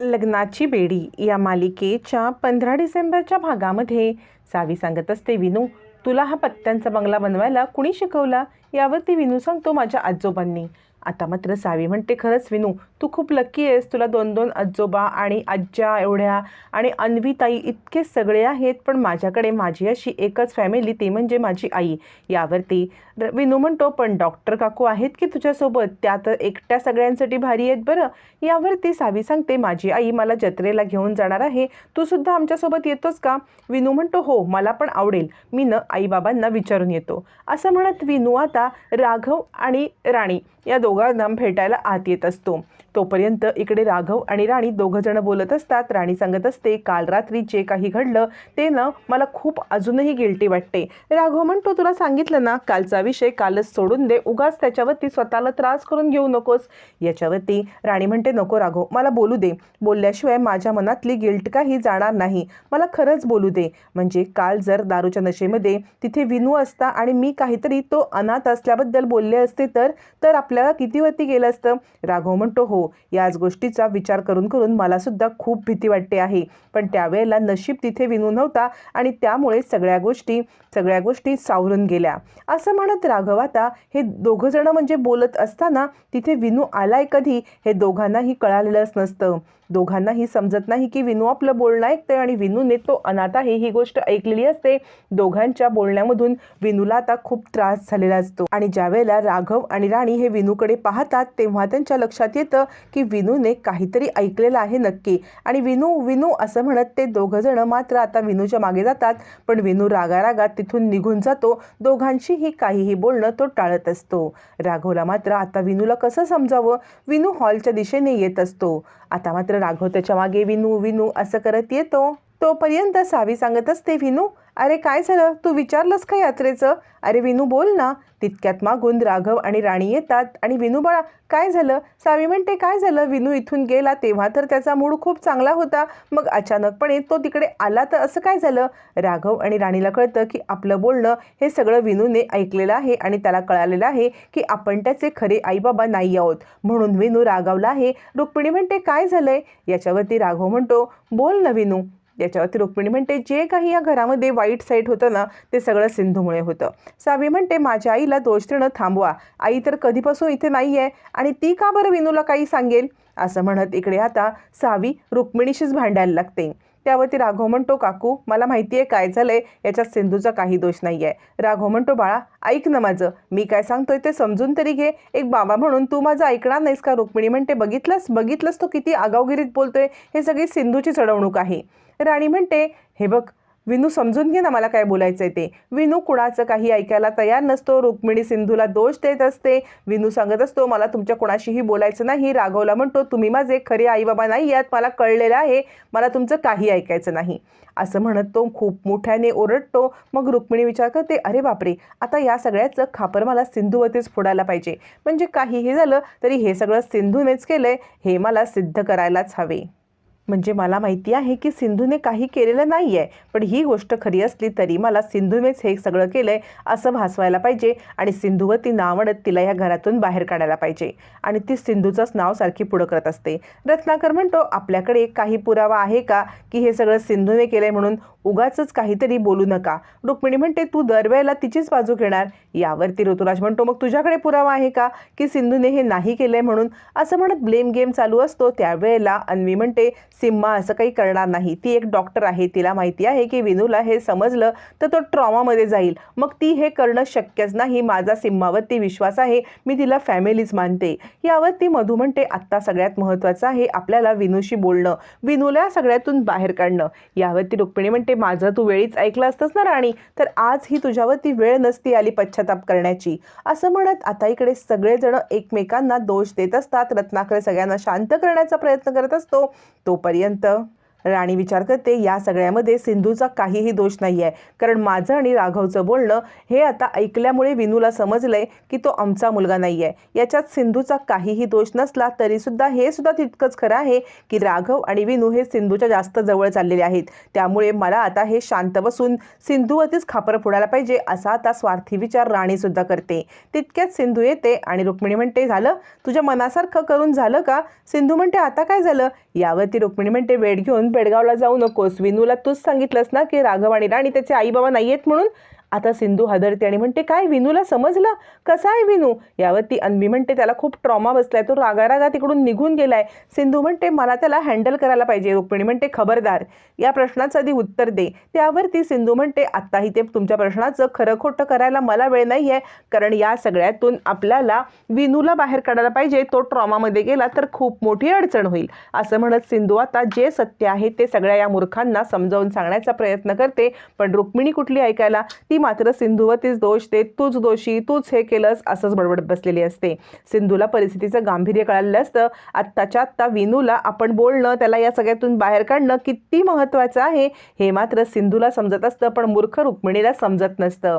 लग्नाची बेडी या मालिकेच्या पंधरा डिसेंबरच्या भागामध्ये सावी सांगत असते विनू तुला हा पत्त्यांचा बंगला बनवायला कुणी शिकवला? यावरती विनू सांगतो माझ्या आजोबांनी. आता मात्र सावी म्हणते खरंच विनू तू खूप लक्की आहेस. तुला दोन दोन आजोबा आणि आज्या एवढ्या आणि अन्वीताई इतके सगळे आहेत पण माझ्याकडे माझी अशी एकच फॅमिली ती म्हणजे माझी आई. यावरती विनू म्हणतो पण डॉक्टर काकू आहेत की तुझ्यासोबत? त्या तर एकट्या सगळ्यांसाठी भारी आहेत बरं. यावरती सावी सांगते माझी आई मला जत्रेला घेऊन जाणार आहे. तू सुद्धा आमच्यासोबत येतोस का? विनू म्हणतो हो मला पण आवडेल. मी न आईबाबांना विचारून येतो. असं म्हणत विनू आता राघव आणि राणी या दोघांना भेटायला आत येत असतो. तोपर्यंत इकडे राघव आणि राणी दोघं जण बोलत असतात. राणी सांगत असते काल रात्री जे काही घडलं ते ना मला खूप अजूनही गिल्टी वाटते. राघव म्हणतो तुला सांगितलं ना कालचा विषय कालच सोडून दे. उगाच त्याच्यावरती स्वतःला त्रास करून घेऊ नकोस. याच्यावरती राणी म्हणते नको राघव मला बोलू दे. बोलल्याशिवाय माझ्या मनातली गिल्ट काही जाणार नाही. मला खरंच बोलू दे. म्हणजे काल जर दारूच्या नशेमध्ये तिथे विनू असता आणि मी काहीतरी तो अनाथ असल्याबद्दल बोलले असते तर तर आपल्याला कितीवरती गेलं असतं? राघव म्हणतो हो याच गोष्टीचा विचार करून करून मला सुद्धा खूप भीती वाटते आहे. पण त्यावेळेला नशीब तिथे विनू नव्हता आणि त्यामुळे सगळ्या गोष्टी सगळ्या गोष्टी सावरून गेल्या. असं म्हणत राघव आता हे दोघंजणं म्हणजे बोलत असताना तिथे विनू आलाय कधी हे दोघांनाही कळालेलंच नसतं. दोघांनाही समजत नाही की विनू आपलं बोलणं ऐकते आणि विनूने तो अनाथ आहे ही गोष्ट ऐकलेली असते. दोघांच्या बोलण्यामधून विनूला आता खूप त्रास झालेला असतो. आणि ज्यावेळेला राघव आणि राणी हे विनूकडे पाहतात तेव्हा त्यांच्या लक्षात येतं की विनूने काहीतरी ऐकलेलं आहे नक्की. आणि विनू विनू असं म्हणत ते दोघंजणं मात्र आता विनूच्या मागे जातात. पण विनू रागारागात तिथून निघून जातो. दोघांशीही काहीही बोलणं तो टाळत असतो. राघवला मात्र आता विनूला कसं समजावं? विनू हॉलच्या दिशेने येत असतो. आता मात्र राघव त्याच्यामागे विनू विनू असं करत येतो. तोपर्यंत सावी सांगत असते विनू अरे काय झालं? तू विचारलंस का यात्रेचं? अरे विनू बोल ना. तितक्यात मागून राघव आणि राणी येतात आणि विनू बाळा काय झालं? सावी म्हणते काय झालं? विनू इथून गेला तेव्हा तर त्याचा मूड खूप चांगला होता. मग अचानकपणे तो तिकडे आला तर असं काय झालं? राघव आणि राणीला कळतं की आपलं बोलणं हे सगळं विनूने ऐकलेलं आहे आणि त्याला कळालेलं आहे की आपण त्याचे खरे आईबाबा नाही आहोत. म्हणून विनू रागावला आहे. रुक्मिणी म्हणते काय झालंय? याच्यावरती राघव म्हणतो बोल ना विनू. याच्यावरती रुक्मिणी म्हणते जे काही या घरामध्ये वाईट साईट होतं ना ते सगळं सिंधूमुळे होतं. सावी म्हणते माझ्या आईला दोष देणं थांबवा. आई तर कधीपासून इथे नाही आहे आणि ती का बरं विनूला काही सांगेल? असं म्हणत इकडे आता सावी रुक्मिणीशीच भांडायला लागते. त्यावरती राघव म्हणतो काकू मला माहिती आहे काय झालंय याच्यात सिंधूचा काही दोष नाही आहे राघव म्हणतो बाळा ऐक ना माझं. मी काय सांगतोय ते समजून तरी घे. एक बाबा म्हणून तू माझं ऐकणार नाहीस का? रुक्मिणी म्हणते बघितलंस बघितलंस तो किती आगावगिरीत बोलतोय. हे सगळी सिंधूची चढवणूक आहे. राणी म्हणते हे बघ विनू समजून घे ना मला काय बोलायचं आहे ते. विनू कुणाचं काही ऐकायला तयार नसतो. रुक्मिणी सिंधूला दोष देत असते. विनू सांगत असतो मला तुमच्या कुणाशीही बोलायचं नाही. राघवला म्हणतो तुम्ही माझे खरे आईबाबा नाही यात मला कळलेलं आहे. मला तुमचं काही ऐकायचं नाही. असं म्हणत तो खूप मोठ्याने ओरडतो. मग रुक्मिणी विचार करते अरे बापरे! आता या सगळ्याचं खापर मला सिंधूवरतीच फोडायला पाहिजे. म्हणजे काहीही झालं तरी हे सगळं सिंधूनेच केलंय. हे मला सिद्ध करायलाच हवे. म्हणजे मला माहिती आहे की सिंधूने काही केलेलं नाही आहे पण ही गोष्ट खरी असली तरी मला सिंधूनेच हे सगळं केलं आहे असं भासवायला पाहिजे आणि सिंधूवर ती नावडत तिला या घरातून बाहेर काढायला पाहिजे. आणि ती सिंधूचंच नाव सारखी पुढं करत असते. रत्नाकर म्हणतो आपल्याकडे काही पुरावा आहे का की हे सगळं सिंधूने केलं आहे म्हणून उगाच काहीतरी बोलू नका. रुक्मिणी म्हणते तू दरवेळेला तिचीच बाजू घेणार. यावरती ऋतुराज म्हणतो मग तुझ्याकडे पुरावा आहे का की सिंधूने हे नाही केलंय म्हणून? असं म्हणत ब्लेम गेम चालू असतो. त्यावेळेला अन्वी म्हणते सिम्मा असं काही करणार नाही. ती एक डॉक्टर आहे तिला माहिती आहे की विनूला हे समजलं तर तो ट्रॉमामध्ये जाईल. मग ती हे करणं शक्यच नाही. माझा सिम्मावरती विश्वास आहे. मी तिला फॅमिलीच मानते. यावर ती मधू म्हणते आत्ता सगळ्यात महत्त्वाचं आहे आपल्याला विनूशी बोलणं. विनूला सगळ्यातून बाहेर काढणं. यावरती रुक्मिणी म्हणते माझं तू वेळीच ऐकलं असतंस ना राणी तर आज ही तुझ्यावरती वेळ नसती आली पश्चाताप करण्याची. असं म्हणत आता इकडे सगळेजण एकमेकांना दोष देत असतात. रत्नाकर सगळ्यांना शांत करण्याचा प्रयत्न करत असतो. तो तोपर्यंत राणी विचार करते या सगळ्यामध्ये सिंधूचा काहीही दोष नाही आहे कारण माझं आणि राघवचं बोलणं हे आता ऐकल्यामुळे विनूला समजलंय की तो आमचा मुलगा नाही आहे याच्यात सिंधूचा काहीही दोष नसला तरीसुद्धा हे सुद्धा तितकंच खरं आहे की राघव आणि विनू हे सिंधूच्या जास्त जवळ चाललेले आहेत. त्यामुळे मला आता हे शांत बसून सिंधूवरतीच खापर फोडायला पाहिजे असा आता स्वार्थी विचार राणीसुद्धा करते. तितक्यात सिंधू येते आणि रुक्मिणी म्हणते झालं? तुझ्या मनासारखं करून झालं का? सिंधू म्हणते आता काय झालं? यावरती रुक्मिणी म्हणते वेळ घेऊन बेडगावला जाऊ नकोस. विनूला तूच सांगितलंस ना की राघव आणि राणी त्याचे आई बाबा नाही आहेत म्हणून आता सिंधू हादरते आणि म्हणते काय विनूला समजलं? कसा आहे विनू? यावरती अन्वी म्हणते त्याला खूप ट्रॉमा बसलाय. तो रागारागा तिकडून निघून गेलाय. सिंधू म्हणते मला त्याला हँडल करायला पाहिजे. रुक्मिणी म्हणते खबरदार या प्रश्नाचं आधी उत्तर दे. त्यावरती सिंधू म्हणते आत्ताही ते तुमच्या प्रश्नाचं खरं खोटं करायला मला वेळ नाही आहे कारण या सगळ्यातून आपल्याला विनूला बाहेर काढायला पाहिजे. तो ट्रॉमामध्ये गेला तर खूप मोठी अडचण होईल. असं म्हणत सिंधू आता जे सत्य आहे ते सगळ्या या मूर्खांना समजावून सांगण्याचा प्रयत्न करते. पण रुक्मिणी कुठली ऐकायला? ती मात्र सिंधूवरतीच दोष देत तूच दोषी तूच हे केलंस असंच बडबडत बसलेली असते. सिंधूला परिस्थितीचं गांभीर्य कळालेलं असतं. आत्ताच्या आत्ता विनूला आपण बोलणं त्याला या सगळ्यातून बाहेर काढणं किती महत्त्वाचं आहे हे मात्र सिंधूला समजत असतं पण मूर्ख रुक्मिणीला समजत नसतं.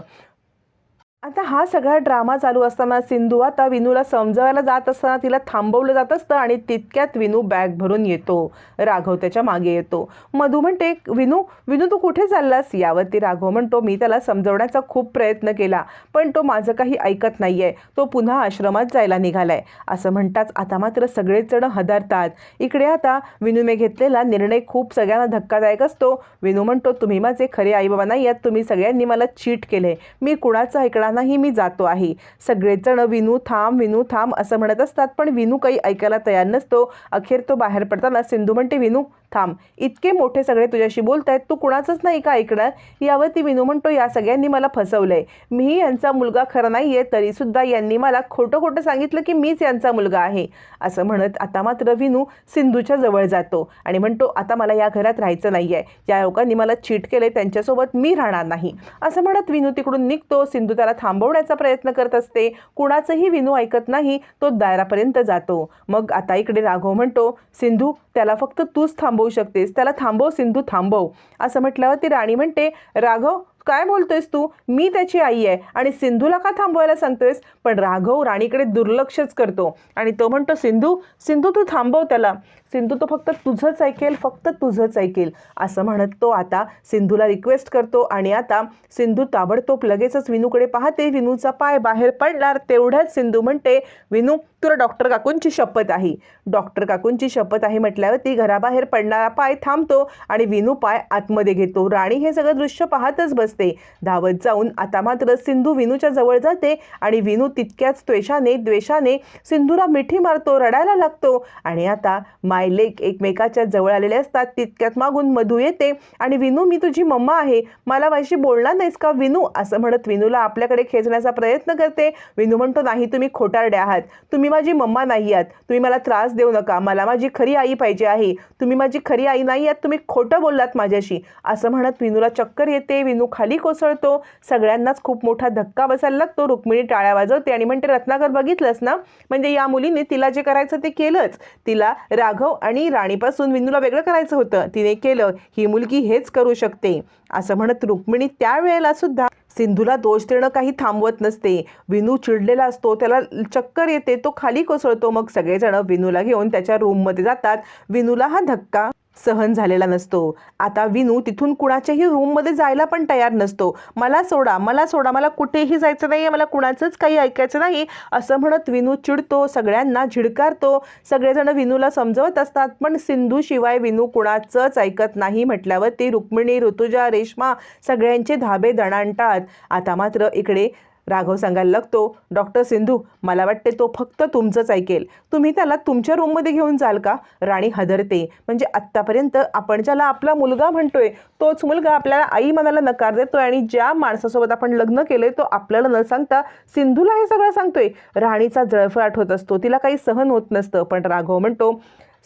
आता हा सगळा ड्रामा चालू असताना सिंधू आता विनूला समजवायला जात असताना तिला थांबवलं जात असतं आणि तितक्यात विनू बॅग भरून येतो. राघव त्याच्यामागे येतो. मधू म्हणते विनू विनू तू कुठे चाललास? यावरती राघव म्हणतो मी त्याला समजवण्याचा खूप प्रयत्न केला पण तो माझं काही ऐकत नाही आहे तो पुन्हा आश्रमात जायला निघालाय. असं म्हणताच आता मात्र सगळेच जण हदारतात. इकडे आता विनूने घेतलेला निर्णय खूप सगळ्यांना धक्कादायक असतो. विनू म्हणतो तुम्ही माझे खरे आईबाबा नाही आहात. तुम्ही सगळ्यांनी मला चीट केले मी कुणाचं ऐकणार नाही मी जातो आहे. सगळेजण विनू थांब विनू थांब असं म्हणत असतात पण विनू काही ऐकायला तयार नसतो. अखेर तो बाहेर पडताना सिंधू म्हणते विनू थांब. इतके मोठे सगळे तुझ्याशी बोलत आहेत तू कुणाचंच नाही का ऐकणार? यावरती विनू म्हणतो या सगळ्यांनी मला फसवलंय. मी यांचा मुलगा खरा नाही आहे तरीसुद्धा यांनी मला खोटं खोटं सांगितलं की मीच यांचा मुलगा आहे. असं म्हणत आता मात्र विनू सिंधूच्या जवळ जातो आणि म्हणतो आता मला या घरात राहायचं नाही आहे या लोकांनी मला चीट केले त्यांच्यासोबत मी राहणार नाही. असं म्हणत विनू तिकडून निघतो. सिंधू त्याला थांबवण्याचा प्रयत्न करत असते. कुणाचंही विनू ऐकत नाही तो दारापर्यंत जातो. मग आता इकडे राघव म्हणतो सिंधू त्याला फक्त तूच थांब थांबवू शकतेस त्याला थांबव सिंधू थांबव. असं म्हटल्यावर ती राणी म्हणते राघव काय बोलतोयस तू? मी त्याची आई आहे आणि सिंधूला का थांबवायला सांगतोयस? पण राघव राणीकडे दुर्लक्षच करतो. आणि तो म्हणतो सिंधू सिंधू तू थांबव त्याला. सिंधू तो फक्त तुझंच ऐकेल फक्त तुझंच ऐकेल असं म्हणत तो आता सिंधूला रिक्वेस्ट करतो आणि आता सिंधू ताबडतोब लगेचच विनूकडे पाहते. विनूचा पाय बाहेर पडणार तेवढ्याच सिंधू म्हणते विनू तुला डॉक्टर काकूंची शपथ आहे. डॉक्टर काकूंची शपथ आहे म्हटल्यावर ती घराबाहेर पडणारा पाय थांबतो आणि विनू पाय आतमध्ये घेतो. राणी हे सगळं दृश्य पाहतच बसते. धावत जाऊन आता मात्र सिंधू विनूच्या जवळ जाते आणि विनू तितक्याच त्वेषाने द्वेषाने सिंधूला मिठी मारतो रडायला लागतो आणि आता मायलेक एकमेकाच्या जवळ आलेले असतात. तितक्यात मागून मधू येते आणि विनू मी तुझी मम्मा आहे. मला माझी बोलणार नाहीस का विनू? असं म्हणत विनूला आपल्याकडे खेचण्याचा प्रयत्न करते. विनू म्हणतो नाही तुम्ही खोटारडे आहात. तुम्ही माझी मम्मा नाही आहात. तुम्ही मला त्रास देऊ नका. मला माझी खरी आई पाहिजे आहे. तुम्ही माझी खरी आई नाही आहात. तुम्ही खोटं बोललात माझ्याशी. असं म्हणत विनूला चक्कर येते. विनू खाली कोसळतो. सगळ्यांनाच खूप मोठा धक्का बसायला लागतो. रुक्मिणी टाळ्या वाजवते आणि म्हणते रत्नाकर बघितलंस ना? म्हणजे या मुलीने तिला जे करायचं ते केलंच. तिला राघव आणि राणीपासून विनूला वेगळं करायचं होतं. तिने केलं ही मुलगी हेच करू शकते. असं म्हणत रुक्मिणी त्यावेळेला सुद्धा सिंधूला दोष देणं काही थांबवत नसते. विनू चिडलेला असतो त्याला चक्कर येते तो खाली कोसळतो. मग सगळेजण विनूला घेऊन त्याच्या रूममध्ये जातात. विनूला हा धक्का सहन झालेला नसतो. आता विनू तिथून कुणाच्याही रूममध्ये जायला पण तयार नसतो. मला सोडा मला सोडा मला कुठेही जायचं नाही आहे मला कुणाचंच काही ऐकायचं नाही असं म्हणत विनू चिडतो सगळ्यांना झिडकारतो. सगळेजण विनूला समजवत असतात पण सिंधूशिवाय विनू कुणाचंच ऐकत नाही म्हटल्यावर ती रुक्मिणी ऋतुजा रेश्मा सगळ्यांचे धाबे दणाणतात. आता मात्र इकडे राघव सांगायला लागतो डॉक्टर सिंधू मला वाटते तो फक्त तुमचंच ऐकेल. तुम्ही त्याला तुमच्या रूममध्ये घेऊन जाल का? राणी हदरते. म्हणजे आत्तापर्यंत आपण ज्याला आपला मुलगा म्हणतोय तोच मुलगा आपल्याला आई मनाला नकार देतोय आणि ज्या माणसासोबत आपण लग्न केलंय तो आपल्याला न सांगता सिंधूला हे सगळं सांगतोय. राणीचा जळफळाट होत असतो. तिला काही सहन होत नसतं. पण राघव म्हणतो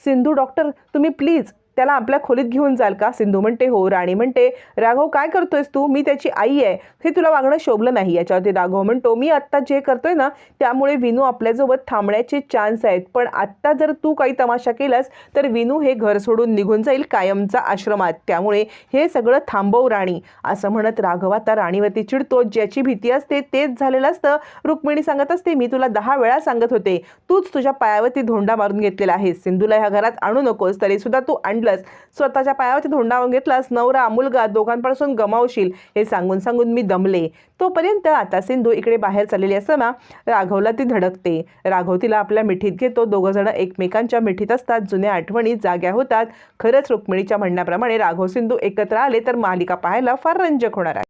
सिंधू डॉक्टर तुम्ही प्लीज त्याला आपल्या खोलीत घेऊन जाल का? सिंधू म्हणते हो. राणी म्हणते राघव काय करतोयस तू? मी त्याची आई आहे. हे तुला वागणं शोभलं नाही. याच्यावरती राघव म्हणतो मी आत्ता जे करतोय ना त्यामुळे विनू आपल्यासोबत थांबण्याचे चान्स आहेत. पण आत्ता जर तू काही तमाशा केलास तर विनू हे घर सोडून निघून जाईल कायमचा आश्रमात. त्यामुळे हे सगळं थांबव राणी. असं म्हणत राघव आता राणीवरती चिडतो. ज्याची भीती असते तेच झालेलं असतं. रुक्मिणी सांगत असते मी तुला दहा वेळा सांगत होते. तूच तुझ्या पायावरती धोंडा मारून घेतलेला आहेस. सिंधूला ह्या घरात आणू नकोस. तरी सुद्धा तू आणलंस स्वतःच्या पायावरती धोंडावून घेतलास नवरा मुलगा दोघांपासून गमावशील हे सांगून सांगून मी दमले. तोपर्यंत आता सिंधू इकडे बाहेर चाललेली असताना राघवला ती धडकते. राघव तिला आपल्या मिठीत घेतो. दोघं जण एकमेकांच्या मिठीत असतात. जुन्या आठवणी जाग्या होतात. खरंच रुक्मिणीच्या म्हणण्याप्रमाणे राघव सिंधू एकत्र आले तर मालिका पाहायला फार रंजक होणार आहे.